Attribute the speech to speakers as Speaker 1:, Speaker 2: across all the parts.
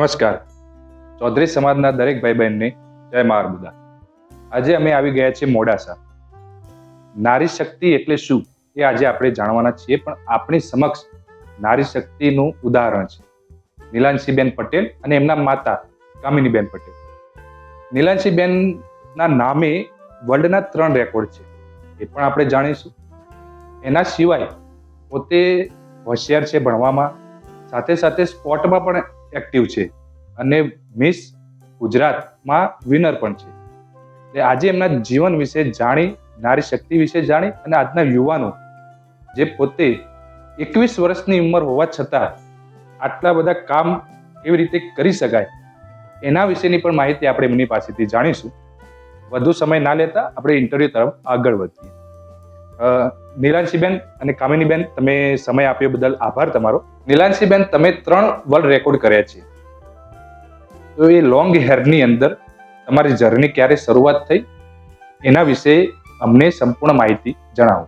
Speaker 1: નમસ્કાર. ચૌધરી સમાજના દરેક ભાઈ બહેનને જય મારબુદા આજે અમે આવી ગયા છીએ મોડાસા. નારી શક્તિ એટલે શું એ આજે આપણે જાણવાના છીએ, પણ આપણી સમક્ષ નારી શક્તિનું ઉદાહરણ છે. નીલાંશીબેન પટેલ અને એમના માતા કામિનીબેન પટેલ. નીલાંશીબેનના નામે વર્લ્ડના ત્રણ રેકોર્ડ છે. એ પણ આપણે જાણીશું. એના સિવાય પોતે હોશિયાર છે ભણવામાં. સાથે સાથે સ્પોર્ટમાં પણ એક્ટિવ છે. અને મિસ ગુજરાતમાં વિનર પણ છે. એટલે આજે એમના જીવન વિશે જાણી, નારી શક્તિ વિશે જાણી અને આજના યુવાનો જે પોતે એકવીસ વર્ષની ઉંમર હોવા છતાં આટલા બધા કામ કેવી રીતે કરી શકાય એના વિશેની પણ માહિતી આપણે એમની પાસેથી જાણીશું. વધુ સમય ના લેતા આપણે ઇન્ટરવ્યુ તરફ આગળ વધીએ. નીલાંશીબેન અને કામિનીબેન, તમે સમય આપ્યો બદલ આભાર તમારો. નીલાંશીબેન, તમે ત્રણ વર્લ્ડ રેકોર્ડ કર્યા છે. તો એ લોંગ હેરની અંદર તમારી જર્ની ક્યારે શરૂઆત થઈ? એના વિશે અમને સંપૂર્ણ માહિતી જણાવો.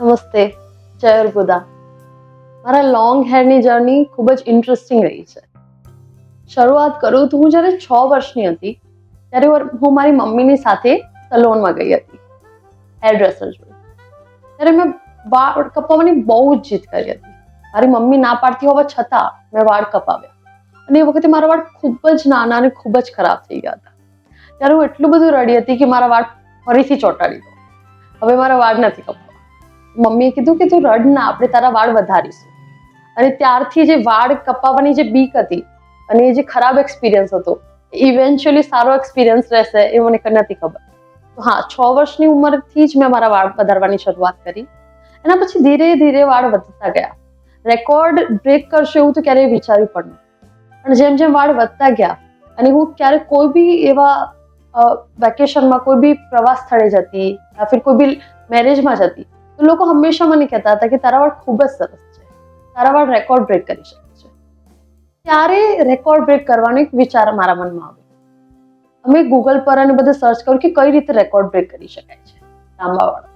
Speaker 2: નમસ્તે, જય અર્બુદા. મારા લોંગ હેરની જર્ની ખૂબ જ ઇન્ટરેસ્ટિંગ રહી છે. શરૂઆત કરું તો હું જ્યારે છ વર્ષની હતી, ત્યારે હું મારી મમ્મીની સાથે સલોનમાં ગઈ હતી. હેર ડ્રેસર જોડે ત્યારે મેં વાળ કપાવવાની બહુ જ જીદ કરી હતી. મારી મમ્મી ના પાડતી હોવા છતાં મેં વાળ કપાવ્યા. અને એ વખતે મારા વાળ ખૂબ જ નાના અને ખૂબ જ ખરાબ થઈ ગયા હતા. ત્યારે હું એટલું બધું રડી હતી કે મારા વાળ ફરીથી ચોંટાડી દો હવે મારા વાળ નથી કપાવવા. મમ્મીએ કીધું કે તું રડ ના, આપણે તારા વાળ વધારીશું. અને ત્યારથી જે વાળ કપાવવાની જે બીક હતી અને એ જે ખરાબ એક્સપિરિયન્સ હતો ઇવેન્ચ્યુઅલી સારો એક્સપિરિયન્સ રહેશે એ મને નથી ખબર. હા, છ વર્ષની ઉંમરથી જ મેં મારા વાળ વધારવાની શરૂઆત કરી. એના પછી ધીરે ધીરે વાળ વધતા ગયા. રેકોર્ડ બ્રેક કરશે એવું તો ક્યારેય વિચાર્યું પણ પણ જેમ જેમ વાળ વધતા ગયા અને હું ક્યારેક કોઈ બી એવા વેકેશનમાં કોઈ બી પ્રવાસ સ્થળે જતી યા ફિર કોઈ બી મેરેજમાં જતી, તો લોકો હંમેશા મને કહેતા હતા કે તારા વાળ ખૂબ જ સરસ છે. તારા વાળ રેકોર્ડ બ્રેક કરી શકે છે. ત્યારે રેકોર્ડ બ્રેક કરવાનો એક વિચાર મારા મનમાં આવ્યો. અમે ગૂગલ પર અને બધે સર્ચ કર્યું કે કઈ રીતે રેકોર્ડ બ્રેક કરી શકાય છે લાંબાવાળો.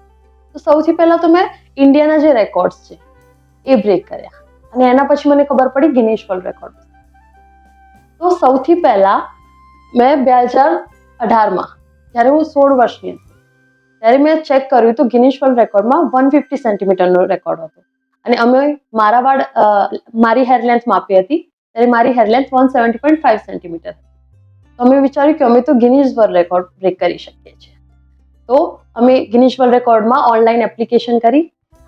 Speaker 2: તો સૌથી પહેલા તો મેં ઇન્ડિયાના જે રેકોર્ડ્સ છે, એ બ્રેક કર્યા. અને એના પછી મને ખબર પડી ગિનેશ વર્લ્ડ રેકોર્ડ તો સૌથી પહેલા મેં બે હજાર અઢારમાં, જ્યારે હું સોળ વર્ષની હતી, ત્યારે મેં ચેક કર્યું તો ગિનિશ વર્લ્ડ રેકોર્ડમાં વન ફિફ્ટી સેન્ટીમીટરનો રેકોર્ડ હતો. અને અમે મારા વાળ મારી હેર લેન્થ માપી હતી, ત્યારે મારી hair length one seventy point five centimetre તો અમે વિચાર્યું કે અમે તો ગિનિશ વર્લ્ડ રેકોર્ડ બ્રેક કરી શકીએ છીએ. તો અમે ગિનિશ વર્લ્ડ રેકોર્ડમાં ઓનલાઈન એપ્લિકેશન કરી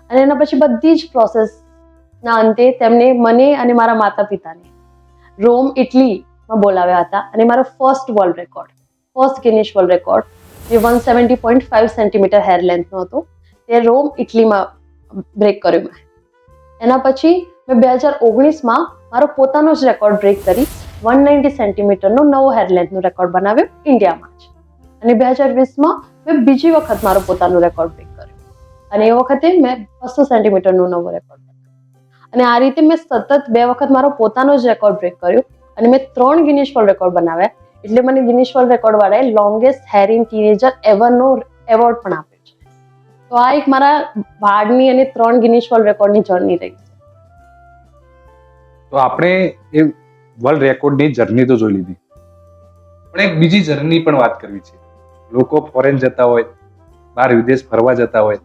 Speaker 2: અને એના પછી બધી જ પ્રોસેસના અંતે તેમને મને અને મારા માતા પિતાને રોમ, ઇટલીમાં બોલાવ્યા હતા અને મારો first world record first Guinness world record જે one seventy point five centimetre hair લેન્થનો હતો. તે રોમ, ઇટલીમાં બ્રેક કર્યો મેં. એના પછી મેં બે હજાર ઓગણીસમાં મારો પોતાનો જ રેકોર્ડ બ્રેક કરી વન નાઇન્ટી સેન્ટીમીટરનો નવો હેર લેન્થનો રેકોર્ડ બનાવ્યો ઇન્ડિયામાં જ. અને બે હજાર વીસમાં મેં બીજી વખત મારો પોતાનો રેકોર્ડ બ્રેક કર્યો. અને એ વખતે મેં બસો સેન્ટીમીટરનો નવો રેકોર્ડ અને આ રીતે મેં સતત બે વખત મારો પોતાનો જ રેકોર્ડ બ્રેક કર્યો. અને મેં ત્રણ ગિનિશ વર્લ્ડ રેકોર્ડ બનાવ્યા. એટલે મને ગિનિશ વર્લ્ડ રેકોર્ડ વાળાએ લોંગેસ્ટ હેર ઇન ટીનેજર એવરનો એવોર્ડ પણ આપ્યો છે. તો આ એક મારા વાળની અને ત્રણ ગિનિશ વર્લ્ડ રેકોર્ડની જર્ની રહી
Speaker 1: તો આપણે વર્લ્ડ રેકોર્ડની જર્ની તો જોઈ લીધી. પણ એક બીજી જર્ની પણ વાત કરવી છે. લોકો ફોરેન જતા હોય, બહાર વિદેશ ફરવા જતા હોય.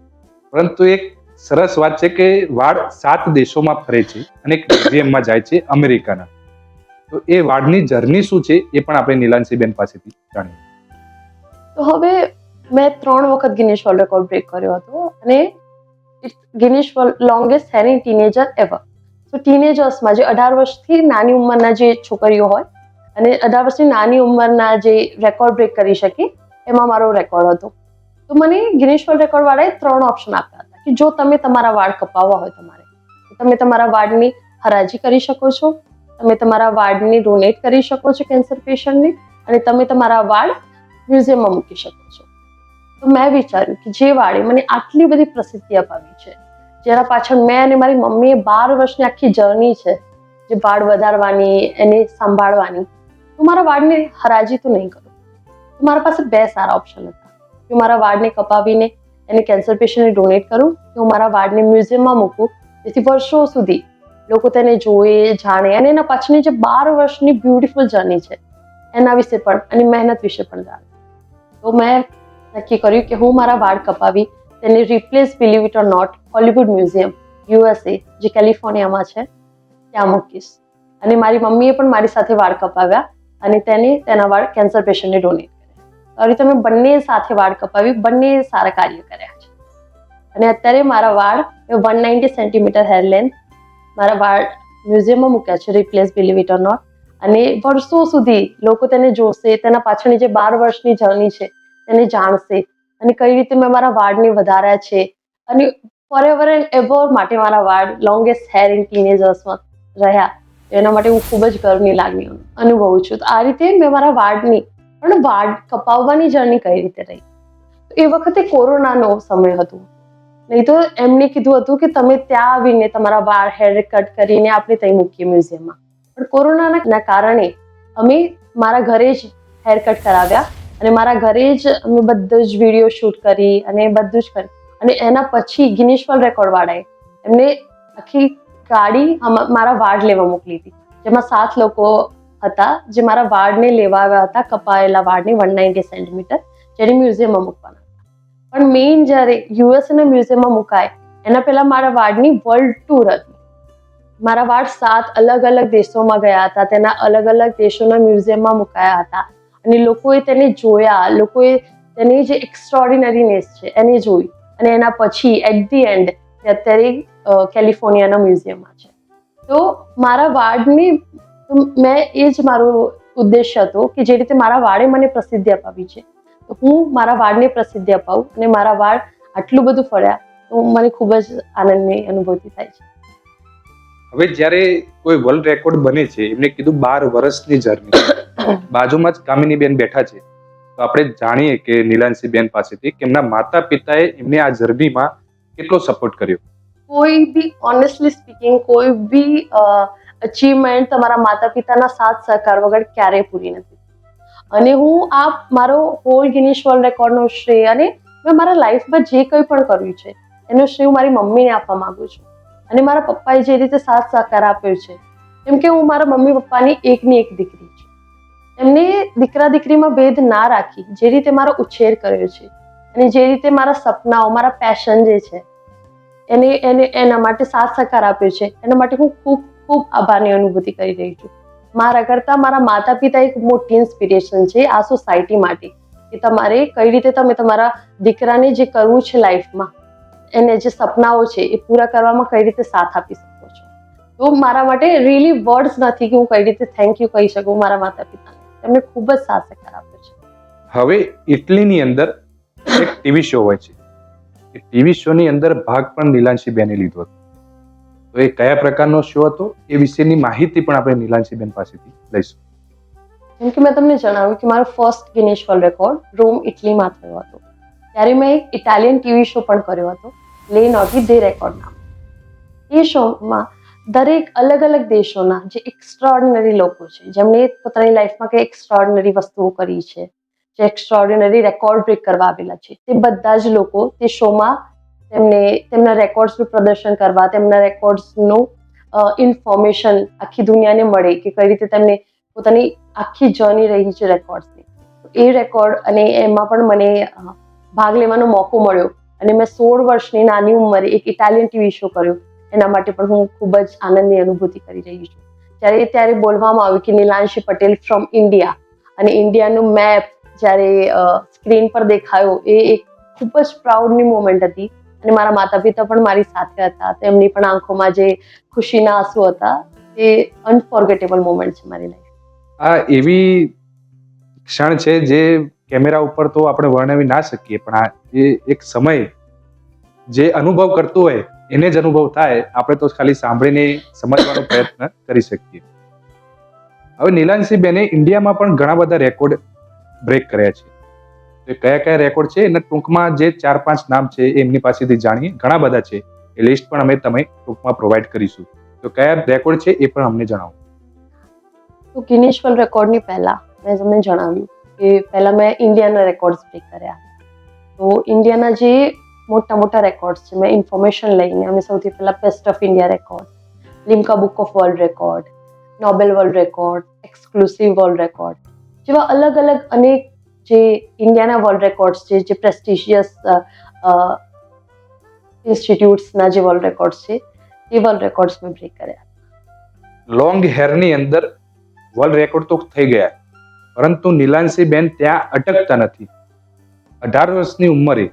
Speaker 1: પરંતુ એક સરસ વાત છે કે વાળ સાત દેશોમાં ફરે છે અને એક મ્યુઝિયમમાં જાય છે અમેરિકાના. તો એ વાળની જર્ની શું છે એ પણ આપણે નીલાંશીબેન પાસેથી જાણીએ.
Speaker 2: તો હવે મેં ત્રણ વખત ગિનિશ વર્લ્ડ રેકોર્ડ બ્રેક કર્યો હતો અને Guinness world longest hair in teenager ever તો ટીનેજર્સમાં જે અઢાર વર્ષથી નાની ઉંમરના જે છોકરીઓ હોય અને અઢાર વર્ષની નાની ઉંમરના જે રેકોર્ડ બ્રેક કરી શકે, એમાં મારો રેકોર્ડ હતો. તો મને ગિનિશ વર્લ્ડ રેકોર્ડ વાળાએ ત્રણ ઓપ્શન આપ્યા હતા કે જો તમે તમારા વાળ કપાવવા હોય તમારે તમે તમારા વાળની હરાજી કરી શકો છો, તમે તમારા વાળને ડોનેટ કરી શકો છો કેન્સર પેશન્ટને અને તમે તમારા વાળ મ્યુઝિયમમાં મૂકી શકો છો. તો મેં વિચાર્યું કે જે વાળે મને આટલી બધી પ્રસિદ્ધિ અપાવી છે જેના પાછળ મેં અને મારી મમ્મીએ બાર વર્ષની આખી જર્ની છે, જે વાળ વધારવાની, એને સંભાળવાની, તો મારા વાળને હરાજી તો નહીં કરું. મારા પાસે બે સારા ઓપ્શન હતા. કે હું મારા વાળને કપાવીને એને કેન્સર પેશન્ટને ડોનેટ કરું, કે હું મારા વાળને મ્યુઝિયમમાં મૂકું, જેથી વર્ષો સુધી લોકો તેને જોએ જાણે, અને એના પાછળની જે બાર વર્ષની બ્યુટિફુલ જર્ની છે, એના વિશે પણ અને મહેનત વિશે પણ જાણે. તો મેં નક્કી કર્યું કે હું મારા વાળ કપાવી તેને Ripley's believe it or not Hollywood museum USA જે કેલિફોર્નિયામાં છે, ત્યાં મૂકીશ. અને મારી મમ્મીએ પણ મારી સાથે વાળ કપાવ્યા અને તેને તેના વાળ કેન્સર પેશન્ટને ડોનેટ કર્યા. આવી રીતે મેં બંને સાથે વાળ કપાવી બંને સારા કાર્ય કર્યા છે. અને અત્યારે મારા વાળ one ninety centimetre hair length મારા વાળ મ્યુઝિયમમાં મૂક્યા છે Ripley's believe it or not અને વર્ષો સુધી લોકો તેને જોશે, તેના પાછળની જે બાર વર્ષની જર્ની છે, તેને જાણશે અને કઈ રીતે મેં મારા વાળને વધાર્યા છે? અને ફોર એવર એન્ડ એવર માટે મારા વાળ લોંગેસ્ટ હેર ઇન ટીનેજર્સમાં રહ્યા. એના માટે હું ખૂબ જ ગર્વની લાગણી અનુભવું છું. તો આ રીતે મેં મારા વાળની, પણ વાળ કપાવવાની જર્ની કઈ રીતે રહી? એ વખતે કોરોનાનો સમય હતો. નહીં તો એમને કીધું હતું કે તમે ત્યાં આવીને તમારા વાળ હેર કટ કરીને આપણે ત્યાં મૂકીએ મ્યુઝિયમમાં પણ કોરોનાના કારણે અમે મારા ઘરે જ હેર કટ કરાવ્યા. અને મારા ઘરે જ અમે બધું જ વીડિયો શૂટ કરી અને બધું જ કરી. અને એના પછી ગિનિશ વર્લ્ડ રેકોર્ડ વાળાએ એમને આખી ગાડી મારા વાળ લેવા મોકલી હતી. જેમાં સાત લોકો હતા, જે મારા વાળને લેવા આવ્યા હતા, કપાયેલા વાળને વન નાઇન્ટી સેન્ટીમીટર જેને મ્યુઝિયમમાં મૂકવાના પણ મેઇન જ્યારે યુએસએના મ્યુઝિયમમાં મુકાય, એના પહેલા મારા વાળની વર્લ્ડ ટૂર હતી. મારા વાળ સાત અલગ અલગ દેશોમાં ગયા હતા, તેના અલગ અલગ દેશોના મ્યુઝિયમમાં મુકાયા હતા. અને લોકોએ તેને જોયા, લોકોએ તેની જે એક્સ્ટ્રોર્ડિનરીનેસ છે એને જોઈ અને એના પછી એટ ધી એન્ડ અત્યારે કેલિફોર્નિયાના મ્યુઝિયમમાં છે. તો મારા વાળની મેં એ જ મારો ઉદ્દેશ્ય હતો કે જે રીતે મારા વાળે મને પ્રસિદ્ધિ અપાવી છે. તો હું મારા વાળને પ્રસિદ્ધિ અપાવું અને મારા વાળ આટલું બધું ફળ્યા, તો મને ખૂબ જ આનંદની અનુભૂતિ થાય છે.
Speaker 1: હવે જ્યારે કોઈ વર્લ્ડ રેકોર્ડ બને છે એમને કીધું બાર વર્ષની જર્ની બાજુમાં જ કામિનીબેન બેઠા છે. તો આપણે જાણીએ કે નીલાંશીબેન પાસેથી કે એમના માતા પિતાએ એમને આ જર્નીમાં કેટલો સપોર્ટ કર્યો?
Speaker 2: કોઈ બી ઓનેસ્ટલી સ્પીકિંગ કોઈ બી અચીવમેન્ટ તમારા માતા પિતાના સાથ સહકાર વગર ક્યારેય પૂરી નથી. અને હું આ મારો હોલ ગિનિશ વર્લ્ડ રેકોર્ડનો શ્રેય અને મેં મારા લાઈફમાં જે કંઈ પણ કર્યું છે એનો શ્રેય હું મારી મમ્મીને આપવા માંગુ છું. અને મારા પપ્પાએ જે રીતે સાથ સહકાર આપ્યો છે, કેમ કે હું મારા મમ્મી પપ્પાની એકની એક દીકરી છું. એમને દીકરા દીકરીમાં ભેદ ના રાખી જે રીતે મારો ઉછેર કર્યો છે અને જે રીતે મારા સપનાઓ, મારા પેશન જે છે, એને એને, એના માટે સાથ સહકાર આપ્યો છે, એના માટે હું ખૂબ ખૂબ આભારની અનુભૂતિ કરી રહી છું. મારા કરતાં મારા માતા પિતા એક મોટી ઇન્સ્પિરેશન છે આ સોસાયટી માટે, કે તમારે કઈ રીતે તમે તમારા દીકરાને જે કરવું છે લાઈફમાં એને જે સપનાઓ છે એ પૂરા કરવામાં કઈ રીતે સાથ આપી શકો છો? તો મારા માટે રિયલી વર્ડ્સ નથી કે હું કઈ રીતે થેન્ક યુ કહી શકું મારા માતા પિતાને. એમને ખૂબ જ સાથ સહકાર આપ્યો છે.
Speaker 1: હવે ઇટલીની અંદર એક ટીવી શો હોય છે. એ ટીવી શોની અંદર ભાગ પણ નીલાંશીબેને લીધો હતો. તો એ કયા પ્રકારનો શો હતો એ વિશેની માહિતી પણ આપણે નીલાંશીબેન પાસેથી લઈશું.
Speaker 2: જેમ કે મેં તમને જણાવ્યું કે મારો first Guinness world record Rome ઇટલીમાં થયો હતો. ત્યારે મેં એક ઇટાલિયન ટીવી શો પણ કર્યો હતો લે નોટી દે રેકોર્ડ નામ. એ શોમાં દરેક અલગ અલગ દેશોના જે એક્સ્ટ્રાઓર્ડિનરી લોકો છે, જેમણે પોતાની લાઈફમાં કંઈ એક્સ્ટ્રાઓર્ડિનરી વસ્તુઓ કરી છે, જે એક્સ્ટ્રાઓર્ડિનરી રેકોર્ડ બ્રેક કરવા આવેલા છે, તે બધા જ લોકો તે શોમાં તેમને, તેમના રેકોર્ડ્સનું પ્રદર્શન કરવા, તેમના રેકોર્ડ્સનું ઇન્ફોર્મેશન આખી દુનિયાને મળે કે કઈ રીતે તેમને પોતાની આખી જર્ની રહી છે રેકોર્ડ્સની એ રેકોર્ડ અને એમાં પણ મને ભાગ લેવાનો મોકો મળ્યો. અને મેં સોળ વર્ષની નાની ઉંમરે એક ઇટાલિયન ટીવી શો કર્યો. એના માટે પણ હું ખૂબ જ આનંદની અનુભૂતિ કરી રહી છું. જ્યારે ત્યારે બોલવામાં આવ્યું કે નીલાંશી પટેલ ફ્રોમ ઇન્ડિયા અને ઇન્ડિયાનું મેપ જ્યારે સ્ક્રીન પર દેખાયો, એ એક ખૂબ જ પ્રાઉડની મોમેન્ટ હતી. અને મારા માતા પિતા પણ મારી સાથે હતા. તેમની પણ આંખોમાં જે ખુશીના આંસુ હતા, એ અનફોર્ગેટેબલ મોમેન્ટ છે મારી લાઈફ
Speaker 1: આ એવી ક્ષણ છે જે કેમેરા ઉપર તો આપણે વર્ણવી ના શકીએ, પણ આ એ એક સમય જે અનુભવ કરતો હોય, એને જ અનુભવ થાય, આપણે તો ખાલી સાંભળીને સમજવાનો પ્રયત્ન કરી શકીએ. હવે નીલાંશી બેને ઇન્ડિયામાં પણ ઘણા બધા રેકોર્ડ બ્રેક કર્યા છે. તો કયા કયા રેકોર્ડ છે? એના ટૂંકમાં જે ચાર પાંચ નામ છે એ એમની પાસેથી જાણીએ. ઘણા બધા છે. એ લિસ્ટ પણ અમે તમે ટૂંકમાં પ્રોવાઈડ કરીશું. તો કયા રેકોર્ડ છે એ પણ અમને જણાવો.
Speaker 2: તો ગિનિશ વર્લ્ડ રેકોર્ડની પહેલા, મેં તમને જણાવ્યું. કે પહેલાં મેં ઇન્ડિયાના રેકોર્ડ્સ બ્રેક કર્યા. તો ઇન્ડિયાના જે મોટા મોટા રેકોર્ડ્સ છે, મેં ઇન્ફોર્મેશન લઈને અમે સૌથી પહેલાં best of India record Limca book of world record Nobel world record exclusive world record જેવા અલગ અલગ અનેક જે ઇન્ડિયાના વર્લ્ડ રેકોર્ડ્સ છે, જે પ્રેસ્ટિશિયસ ઇન્સ્ટિટ્યૂટ્સના જે વર્લ્ડ રેકોર્ડ્સ છે, એ વર્લ્ડ રેકોર્ડ્સ મેં બ્રેક કર્યા.
Speaker 1: લોંગ હેરની અંદર વર્લ્ડ રેકોર્ડ તો થઈ ગયા. પરંતુ નીલાંશીબેન ત્યાં અટકતા નથી. અઢાર વર્ષની ઉંમરે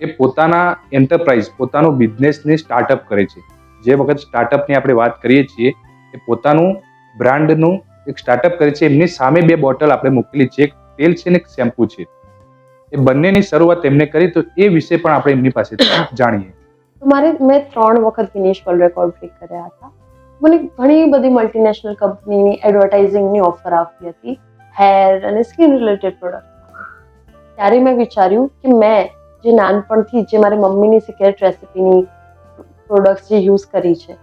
Speaker 1: એ પોતાના એન્ટરપ્રાઇઝ પોતાનો બિઝનેસને સ્ટાર્ટઅપ કરે છે. જે વખત સ્ટાર્ટઅપની આપણે વાત કરીએ છીએ, એ પોતાનું બ્રાન્ડનું એક સ્ટાર્ટઅપ કરે છે. એમની સામે બે બોટલ આપણે મૂકેલી છે. એક તેલ છે ને એક શેમ્પુ છે. એ બંનેની શરૂઆત એમને કરી, તો એ વિશે પણ આપણે એમની પાસે જાણીએ.
Speaker 2: મારે, મેં ત્રણ વખત ગિનીશ વર્લ્ડ રેકોર્ડ બ્રેક કર્યા હતા. મને ઘણી બધી મલ્ટીનેશનલ કંપનીની એડવર્ટાઇઝિંગની ઓફર આપી હતી. હેર અને સ્કિન રિલેટેડ પ્રોડક્ટ ત્યારે મેં વિચાર્યું કે મેં જે નાનપણથી જે મારી મમ્મીની સિક્રેટ રેસિપીની પ્રોડક્ટ્સ જે યુઝ કરી છે,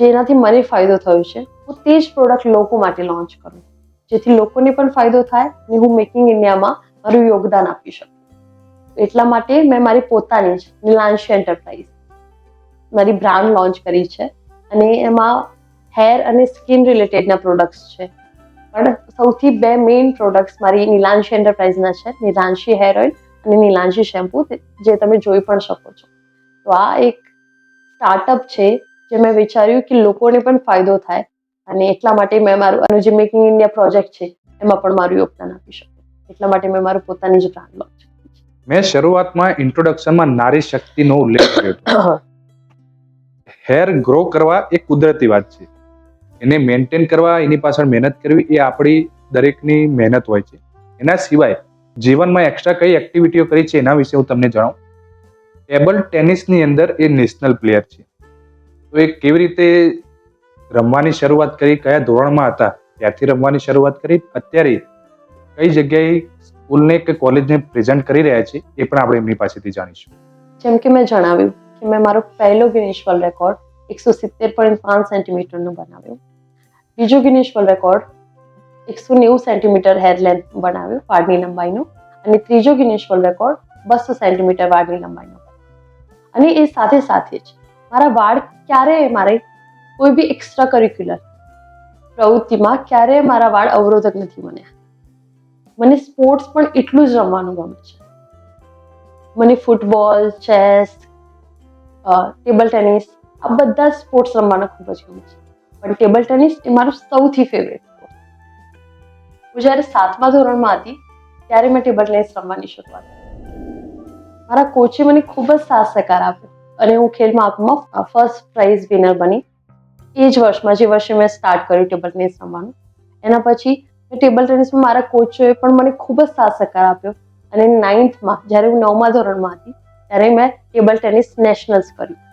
Speaker 2: જેનાથી મને ફાયદો થયો છે, હું તે જ પ્રોડક્ટ લોકો માટે લોન્ચ કરું. જેથી લોકોને પણ ફાયદો થાય અને હું મેકિંગ ઇન્ડિયામાં મારું યોગદાન આપી શકું. એટલા માટે મેં મારી પોતાની જ નિલાંશી એન્ટરપ્રાઇઝ મારી બ્રાન્ડ લોન્ચ કરી છે અને એમાં હેર અને સ્કિન રિલેટેડના પ્રોડક્ટ્સ છે. પણ સૌથી બે મેઇન પ્રોડક્ટ્સ મારી નીલાંશી એન્ટરપ્રાઇઝના છે નીલાંશી હેર ઓઇલ અને નીલાંશી શેમ્પુ જે તમે જોઈ પણ શકો છો. તો આ એક સ્ટાર્ટઅપ છે જે મેં વિચાર્યું કે લોકોને પણ ફાયદો થાય અને એટલા માટે મેં મારું અને જે મેકિંગ ઇન્ડિયા પ્રોજેક્ટ છે એમાં પણ મારું યોગદાન આપી શકું. એટલા માટે મેં મારું પોતાની જ બ્રાન્ડ લોન્ચ
Speaker 1: મેં શરૂઆતમાં ઇન્ટ્રોડક્શનમાં નારી શક્તિનો ઉલ્લેખ કર્યો હેર ગ્રો કરવા એ કુદરતી વાત છે. એને મેન્ટેન કરવા, એની પાછળ મહેનત કરવી એ આપણી દરેકની મહેનત હોય છે. એના સિવાય જીવનમાં એક્સ્ટ્રા કઈ એક્ટિવિટીઓ કરી છે એના વિશે હું તમને જણાવું. ટેબલ ટેનિસની અંદર એ નેશનલ પ્લેયર છે. તો એ કેવી રીતે રમવાની શરૂઆત કરી, કયા ધોરણમાં હતા ત્યારથી રમવાની શરૂઆત કરી, અત્યારે કઈ જગ્યાએ સ્કૂલને કે કોલેજને પ્રેઝન્ટ કરી રહ્યા છે એ પણ આપણે એમની પાસેથી જાણીશું.
Speaker 2: જેમ કે મેં જણાવ્યું કે મેં મારો પહેલો ગિનીશ વર્લ્ડ રેકોર્ડ એકસો સિત્તેર પોઈન્ટ પાંચ સેન્ટીમીટરનું બનાવ્યું બીજો ગિનીશ વર્લ્ડ રેકોર્ડ એકસો નેવું સેન્ટીમીટર હેર લેન્થ બનાવ્યું વાળની લંબાઈનો અને ત્રીજો ગિનીશ વર્લ્ડ રેકોર્ડ બસો સેન્ટીમીટર વાળની લંબાઈનો અને એ સાથે સાથે જ મારા વાળ ક્યારેય મારે કોઈ બી એક્સ્ટ્રા કરિક્યુલર પ્રવૃત્તિમાં ક્યારેય મારા વાળ અવરોધક નથી બન્યા મને સ્પોર્ટ્સ પણ એટલું જ રમવાનું ગમે છે મને ફૂટબોલ ચેસ ટેબલ ટેનિસ આ બધા સ્પોર્ટ્સ રમવાના ખૂબ જ ગમે છે. પણ ટેબલ ટેનિસ એ મારું સૌથી ફેવરેટ હું જ્યારે સાતમા ધોરણમાં હતી, ત્યારે મેં ટેબલ ટેનિસ રમવાની શરૂઆત મારા કોચે મને ખૂબ જ સાથ સહકાર આપ્યો અને હું ખેલ મહાકુંભમાં ફર્સ્ટ પ્રાઇઝ વિનર બની. એ જ વર્ષમાં, જે વર્ષે મેં સ્ટાર્ટ કર્યું ટેબલ ટેનિસ રમવાનું. એના પછી ટેબલ ટેનિસમાં મારા કોચોએ પણ મને ખૂબ જ સાથ સહકાર આપ્યો. અને નાઇન્થમાં જ્યારે હું નવમા ધોરણમાં હતી, ત્યારે મેં ટેબલ ટેનિસ નેશનલ્સ કર્યું.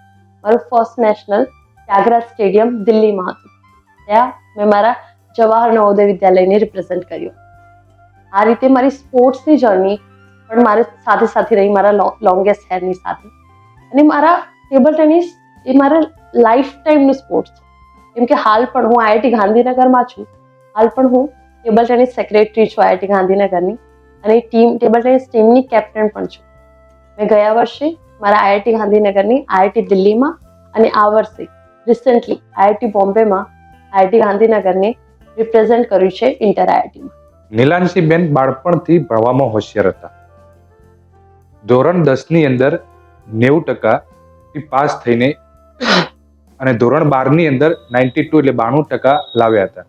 Speaker 2: મારું ફર્સ્ટ નેશનલ ત્યાગરાજ સ્ટેડિયમ દિલ્હીમાં હતું. ત્યાં મેં મારા જવાહર નવોદય વિદ્યાલયને રિપ્રેઝેન્ટ કર્યું. આ રીતે મારી સ્પોર્ટ્સની જર્ની પણ મારે સાથે સાથે રહી મારા લોંગેસ્ટ હેરની સાથે. અને મારા ટેબલ ટેનિસ એ મારા લાઈફ ટાઈમનું સ્પોર્ટ્સ છે. કેમ કે હાલ પણ હું આઈઆઈટી ગાંધીનગરમાં છું. હાલ પણ હું ટેબલ ટેનિસ સેક્રેટરી છું આઈઆઈટી ગાંધીનગરની. અને ટીમ ટેબલ ટેનિસ ટીમની કેપ્ટન પણ છું. મેં ગયા વર્ષે મારા આઈઆઈટી ગાંધીનગરની આઈઆઈટી દિલ્હીમાં અને આ વર્ષે રિસેન્ટલી આઈઆઈટી બોમ્બેમાં આઈઆઈટી ગાંધીનગરને રિપ્રેઝેન્ટ કર્યું છે ઇન્ટર આઈઆઈટીમાં
Speaker 1: નીલાંશીબેન બાળપણથી ભણવામાં હોશિયાર હતા. ધોરણ દસની અંદર નેવું ટકા પાસ થઈને અને ધોરણ બારની અંદર નાઇન્ટી ટુ એટલે બાણું ટકા લાવ્યા હતા.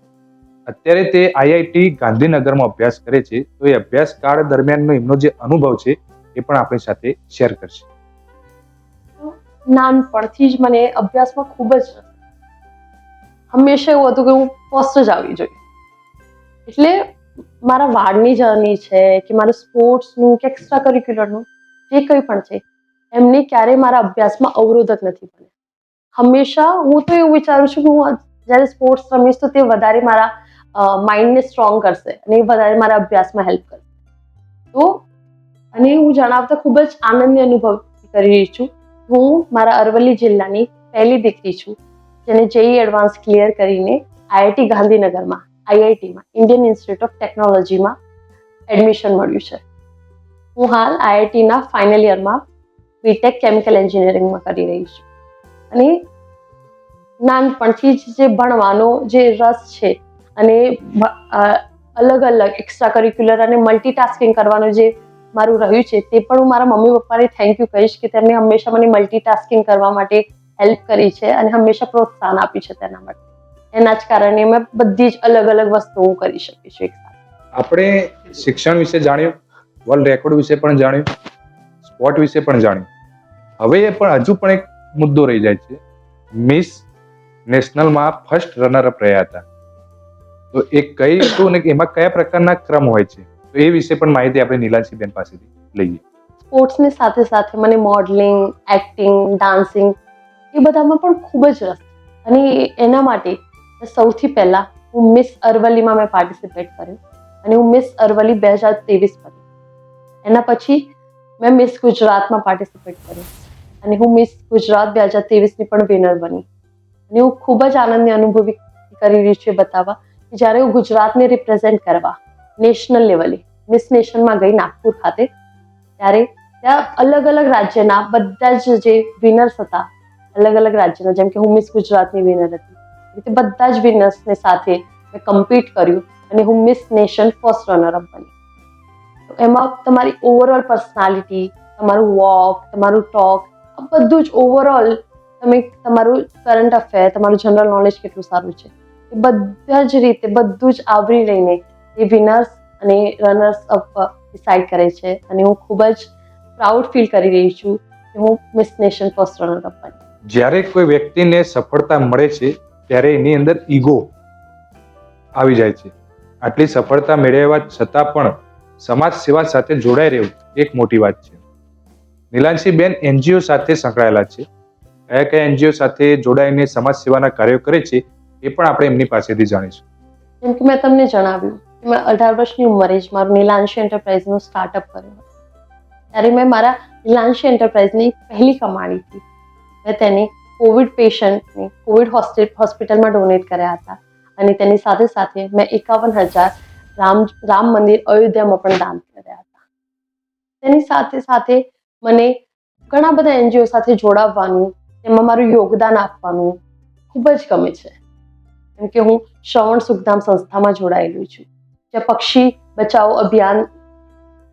Speaker 1: અત્યારે તે આઈઆઈટી ગાંધીનગરમાં અભ્યાસ કરે છે, તો એ અભ્યાસકાળ દરમિયાનનો એમનો જે અનુભવ છે, એ પણ આપણી સાથે શેર કરશે.
Speaker 2: નાનપણથી જ મને અભ્યાસમાં ખૂબ જ હંમેશા એવું હતું કે હું ફર્સ્ટ જ આવી જોઈએ એટલે મારા વાળની જર્ની છે કે મારા સ્પોર્ટ્સનું કે એક્સ્ટ્રા કરિક્યુલરનું જે કંઈ પણ છે, એમને ક્યારેય મારા અભ્યાસમાં અવરોધક નથી બને હંમેશા હું તો એવું વિચારું છું કે હું જ્યારે સ્પોર્ટ્સ રમીશ તો તે વધારે મારા માઇન્ડને સ્ટ્રોંગ કરશે અને એ વધારે મારા અભ્યાસમાં હેલ્પ કરશે. તો, અને હું જણાવતા ખૂબ જ આનંદની અનુભવ કરી રહી છું. હું મારા અરવલ્લી જિલ્લાની પહેલી દીકરી છું, જેને જેઈ એડવાન્સ ક્લિયર કરીને આઈઆઈટી ગાંધીનગરમાં આઈઆઈટીમાં ઇન્ડિયન ઇન્સ્ટિટ્યૂટ ઓફ ટેકનોલોજીમાં એડમિશન મળ્યું છે. હું હાલ આઈઆઈટીના ફાઇનલ યરમાં બીટેક કેમિકલ એન્જિનિયરિંગમાં કરી રહી છું. અને નાનપણથી જ જે ભણવાનો જે રસ છે અને અલગ અલગ એક્સ્ટ્રા કરિક્યુલર અને મલ્ટીટાસ્કિંગ કરવાનો જે મારું રહ્યું છે તે પણ હું મારા મમ્મી પપ્પાને થેન્ક યુ કહીશ કે તેમણે હંમેશા મને મલ્ટીટાસ્કિંગ કરવા માટે હેલ્પ કરી છે અને હંમેશા પ્રોત્સાહન આપ્યું છે તેના માટે. એના જ કારણે મેં બધી જ અલગ અલગ વસ્તુઓ કરી શકી છું
Speaker 1: આપણે શિક્ષણ વિશે જાણ્યું વર્લ્ડ રેકોર્ડ વિશે પણ જાણ્યું સ્પોર્ટ વિશે પણ જાણ્યું. હવે એ પણ હજુ પણ એક મુદ્દો રહી જાય છે મિસ નેશનલમાં ફર્સ્ટ રનર અપ રહ્યા હતા. તો એ કઈ હતું ને એમાં કયા પ્રકારના ક્રમ હોય છે? તો એ વિશે પણ માહિતી આપણે નીલાંશીબેન પાસેથી લઈએ.
Speaker 2: સ્પોર્ટ્સની સાથે સાથે મને મોડલિંગ, એક્ટિંગ, ડાન્સિંગ એ બધામાં પણ ખૂબ જ રસ અને એના માટે સૌથી પહેલાં હું મિસ અરવલ્લીમાં મેં પાર્ટિસિપેટ કર્યું અને હું મિસ અરવલ્લી બે હજાર ત્રેવીસ બની એના પછી મેં મિસ ગુજરાતમાં પાર્ટિસિપેટ કર્યું અને હું મિસ ગુજરાત બે હજાર ત્રેવીસની પણ વિનર બની. અને હું ખૂબ જ આનંદની અનુભવી કરી રહી છું બતાવવા કે જ્યારે હું ગુજરાતને રિપ્રેઝેન્ટ કરવા નેશનલ લેવલે મિસ નેશનમાં ગઈ નાગપુર ખાતે. ત્યારે ત્યાં અલગ અલગ રાજ્યના બધા જ જે વિનર્સ હતા, અલગ અલગ રાજ્યના, જેમ કે હું મિસ ગુજરાતની વિનર હતી. રીતે બધા જ વિનર્સને સાથે મેં કમ્પીટ કર્યું અને હું મિસ નેશન ફર્સ્ટ રનરઅપ બની. તો એમાં તમારી ઓવરઓલ પર્સનાલિટી તમારું વોક તમારું ટોક આ બધું જ ઓવરઓલ તમે, તમારું કરંટ અફેર તમારું જનરલ નોલેજ કેટલું સારું છે. એ બધા જ રીતે બધું જ આવરી લઈને એ વિનર્સ અને રનર્સ અપ ડિસાઇડ કરે છે. અને હું ખૂબ જ પ્રાઉડ ફીલ કરી રહી છું કે હું miss nation first runner up બની.
Speaker 1: જ્યારે કોઈ વ્યક્તિને સફળતા મળે છે ત્યારે એની અંદર ઈગો આવી જાય છે. આટલી સફળતા મેળવ્યા છતાં પણ સમાજ સેવા સાથે જોડાઈ રહેવું એક મોટી વાત છે. નીલાંશીબેન એનજીઓ સાથે સંકળાયેલા છે. કયા કયા એનજીઓ સાથે જોડાઈને સમાજ સેવાના કાર્યો કરે છે એ પણ આપણે એમની પાસેથી જાણીશું.
Speaker 2: જેમ કે મેં તમને જણાવ્યું મેં અઢાર વર્ષની ઉંમરે જ મારું નીલાંશી એન્ટરપ્રાઇઝનું સ્ટાર્ટઅપ કર્યું ત્યારે મેં મારા નીલાંશી એન્ટરપ્રાઇઝની પહેલી કમાણી હતી. મેં તેને કોવિડ પેશન્ટને, કોવિડ હોસ્પિટલમાં ડોનેટ કર્યા હતા. અને તેની સાથે સાથે મેં એકાવન હજાર રામ રામ મંદિર અયોધ્યામાં પણ દાન કર્યા હતા. તેની સાથે સાથે મને ઘણા બધા એનજીઓ સાથે જોડાવવાનું, તેમાં મારું યોગદાન આપવાનું ખૂબ જ ગમે છે. કેમ કે હું શ્રવણ સુખધામ સંસ્થામાં જોડાયેલું છું. જે પક્ષી બચાવો અભિયાન,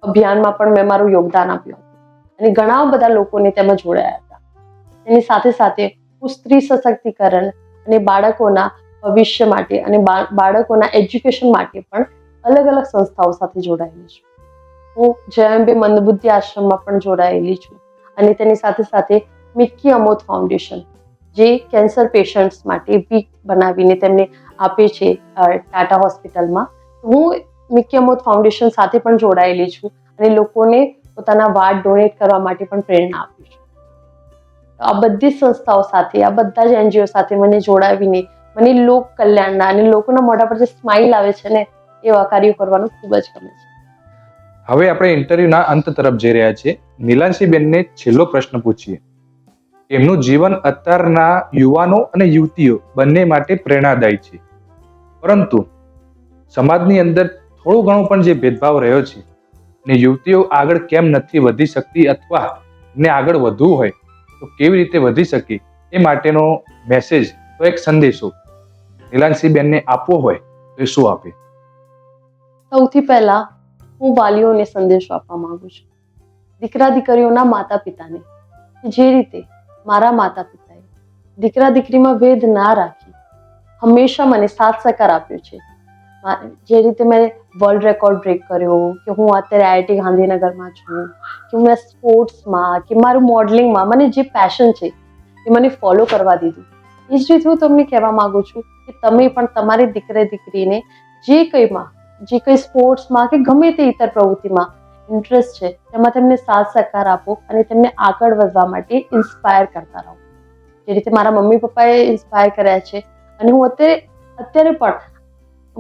Speaker 2: અભિયાનમાં પણ મેં મારું યોગદાન આપ્યું. અને ઘણા બધા લોકોને તેમાં જોડાયા હતા. એની સાથે સાથે હું સ્ત્રી સશક્તિકરણ અને બાળકોના ભવિષ્ય માટે અને બાળકોના એજ્યુકેશન માટે પણ અલગ અલગ સંસ્થાઓ સાથે જોડાયેલી છું. હું જયંબે મંદબુદ્ધિ આશ્રમમાં પણ જોડાયેલી છું. અને તેની સાથે સાથે મિક્કી અમોદ ફાઉન્ડેશન, જે કેન્સર પેશન્ટ્સ માટે વીક બનાવીને તેમને આપે છે ટાટા હોસ્પિટલમાં. હું મિક્કી અમોદ ફાઉન્ડેશન સાથે પણ જોડાયેલી છું અને લોકોને પોતાના વાર્ડ ડોનેટ કરવા માટે પણ પ્રેરણા આપું છું. આ બધી સંસ્થાઓ સાથે, આ બધા જ એનજીઓ સાથે મને જોડાવીને, મને લોક કલ્યાણના અને લોકોના મોઢા પર જે સ્માઇલ આવે છે ને, એવા કાર્યો કરવાનું ખૂબ જ ગમે છે.
Speaker 1: હવે આપણે ઇન્ટરવ્યુના અંત તરફ જઈ રહ્યા છીએ. નીલાંશીબેનને છેલ્લો પ્રશ્ન પૂછીએ. એમનું જીવન અત્યારના યુવાનો અને યુવતીઓ બંને માટે પ્રેરણાદાયી છે. પરંતુ સમાજની અંદર થોડું ઘણું પણ જે ભેદભાવ રહ્યો છે ને યુવતીઓ આગળ કેમ નથી વધી શકતી અથવા ને આગળ વધવું હોય, તો કેવી રીતે વધી શકે એ માટેનો મેસેજ તો એક સંદેશો નીલાંશીબેનને આપવો હોય, તો એ શું આપે?
Speaker 2: સૌથી પહેલા હું વાલીઓને સંદેશો આપવા માંગુ છું. દીકરા દીકરીઓના માતા પિતાને જે રીતે મારા માતા પિતાએ દીકરા દીકરીમાં ભેદ ના રાખી હંમેશા મને સાથ સહકાર આપ્યો છે. જે રીતે મેં વર્લ્ડ રેકોર્ડ બ્રેક કર્યો, કે હું અત્યારે આઈઆઈટી ગાંધીનગરમાં છું, કે મેં સ્પોર્ટ્સમાં કે મારું મોડલિંગમાં મને જે પેશન છે, એ મને ફોલો કરવા દીધું. એ જ રીતે હું તમને કહેવા માંગુ છું કે તમે પણ તમારી દીકરા દીકરીને જે કંઈમાં, જે કંઈ સ્પોર્ટ્સમાં કે ગમે તે ઇતર પ્રવૃત્તિમાં ઇન્ટરેસ્ટ છે, તેમાં તેમને સાથ સહકાર આપો અને તેમને આગળ વધવા માટે ઇન્સ્પાયર કરતા રહો. જે રીતે મારા મમ્મી પપ્પાએ ઇન્સ્પાયર કર્યા છે અને હું અત્યારે અત્યારે પણ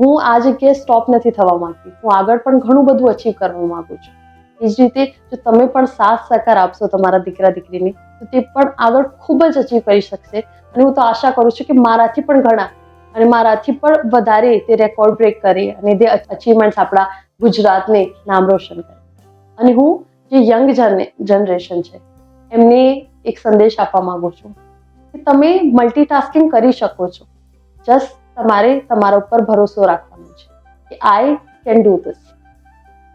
Speaker 2: હું આ જગ્યાએ સ્ટોપ નથી થવા માંગતી. હું આગળ પણ ઘણું બધું અચીવ કરવા માંગુ છું. એ જ રીતે, જો તમે પણ સાથ સહકાર આપશો તમારા દીકરા દીકરીને, તો તે પણ આગળ ખૂબ જ અચીવ કરી શકશે. અને હું તો આશા કરું છું કે મારાથી પણ ઘણા, અને મારાથી પણ વધારે તે રેકોર્ડ બ્રેક કરે અને તે અચીવમેન્ટ્સ આપણા ગુજરાતને નામ રોશન કરે. અને હું જે યંગ જનરેશન છે, એમને એક સંદેશ આપવા માંગુ છું કે તમે મલ્ટીટાસ્કિંગ કરી શકો છો. જસ્ટ તમારે તમારા ઉપર ભરોસો રાખવાનો છે કે આઈ કેન ડુ ધીસ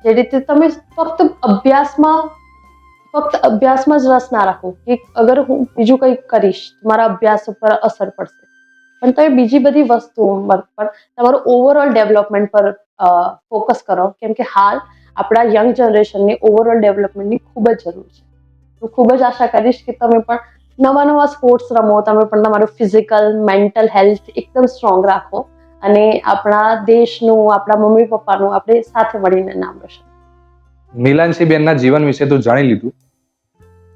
Speaker 2: જે રીતે તમે ફક્ત અભ્યાસમાં ફક્ત અભ્યાસમાં જ રસ ના રાખો કે અગર હું બીજું કંઈક કરીશ મારા અભ્યાસ ઉપર અસર પડશે. પણ તમે બીજી બધી વસ્તુઓ પર તમારું ઓવરઓલ ડેવલપમેન્ટ પર ફોકસ કરો. કેમ કે હાલ આપણા યંગ જનરેશનની ઓવરઓલ ડેવલપમેન્ટની ખૂબ જ જરૂર છે. હું ખૂબ જ આશા કરીશ કે તમે પણ નવા નવા સ્પોર્ટ્સ રમો, તમે પણ તમારું ફિઝિકલ મેન્ટલ હેલ્થ એકદમ સ્ટ્રોંગ રાખો અને આપણા દેશનું, આપણા મમ્મી પપ્પાનું આપણે સાથે મળીને નામ રોશન
Speaker 1: નીલાંશી બેનના જીવન વિશે તો જાણી લીધું.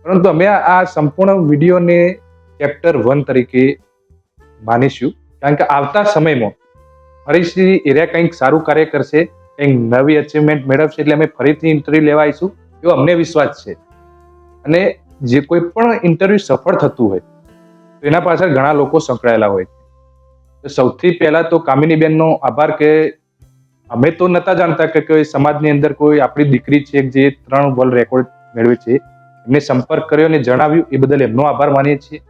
Speaker 1: પરંતુ અમે આ સંપૂર્ણ વિડીયોને ચેપ્ટર વન તરીકે માનીશું. કારણ કે આવતા સમયમાં ફરીથી એરિયા કંઈક સારું કાર્ય કરશે, કંઈક નવી અચીવમેન્ટ મેળવશે એટલે અમે ફરીથી ઇન્ટરવ્યુ લેવા આવીશું એવો અમને વિશ્વાસ છે. અને જે કોઈ પણ ઇન્ટરવ્યુ સફળ થતું હોય, તો એના પાછળ ઘણા લોકો સંકળાયેલા હોય તો સૌથી પહેલા તો કામિની બેનનો આભાર કે અમે તો નતા જાણતા કે કોઈ સમાજની અંદર કોઈ આપણી દીકરી છે જે ત્રણ વર્લ્ડ રેકોર્ડ મેળવે છે. એમને સંપર્ક કર્યો અને જણાવ્યું, એ બદલ એમનો આભાર માનીએ છીએ.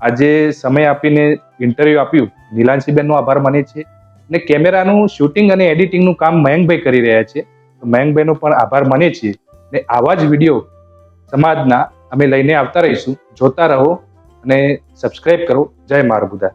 Speaker 1: આજે સમય આપીને ઇન્ટરવ્યુ આપ્યું, નીલાંશીબેનનો આભાર માનીએ છીએ. અને કેમેરાનું શૂટિંગ અને એડિટિંગનું કામ મયંકભાઈ કરી રહ્યા છે. તો મયંકભાઈનો પણ આભાર માનીએ છીએ. અને આવા જ વીડિયો સમાજના અમે લઈને આવતા રહીશું. જોતા રહો અને સબસ્ક્રાઇબ કરો. જય મારબુદા